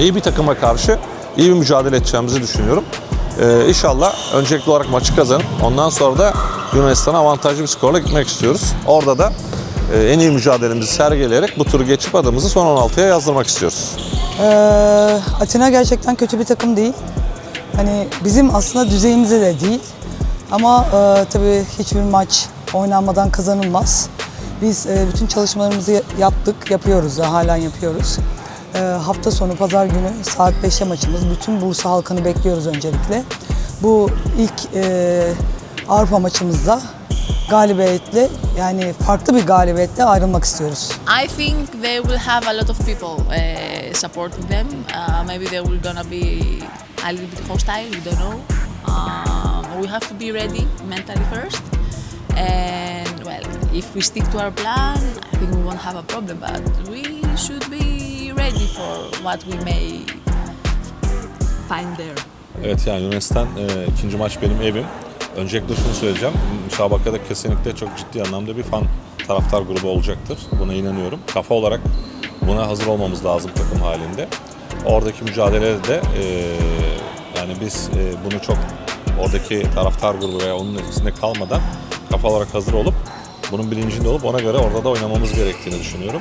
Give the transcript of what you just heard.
iyi bir takıma karşı iyi bir mücadele edeceğimizi düşünüyorum. Ee, inşallah öncelikli olarak maçı kazanıp ondan sonra da Yunanistan'a avantajlı bir skorla gitmek istiyoruz. Orada da e, en iyi mücadelemizi sergileyerek bu turu geçip adımızı son 16'ya yazdırmak istiyoruz. Ee, Atina gerçekten kötü bir takım değil. Hani bizim aslında düzeyimizde de değil. Ama e, tabii hiçbir maç oynanmadan kazanılmaz. Biz e, bütün çalışmalarımızı ya- yaptık, yapıyoruz da halen yapıyoruz. E, hafta sonu pazar günü saat 5'te maçımız. Bütün Bursa halkını bekliyoruz öncelikle. Bu ilk e, Avrupa maçımızda galibiyetle yani farklı bir galibiyetle ayrılmak istiyoruz. I think they will have a lot of people uh, supporting them. Uh, maybe they will gonna be a little bit hostile. We don't know. Um, we have to be ready mentally first. Well, if we stick to our plan, I think we won't have a problem. But we should be ready for what we may find there. Evet yani Yunanistan e, ikinci maç benim evim. Öncelikle şunu söyleyeceğim. Müsabakada kesinlikle çok ciddi anlamda bir fan taraftar grubu olacaktır. Buna inanıyorum. Kafa olarak buna hazır olmamız lazım takım halinde. Oradaki mücadelede de e, yani biz e, bunu çok oradaki taraftar grubu veya onun etkisinde kalmadan kafa olarak hazır olup bunun bilincinde olup ona göre orada da oynamamız gerektiğini düşünüyorum.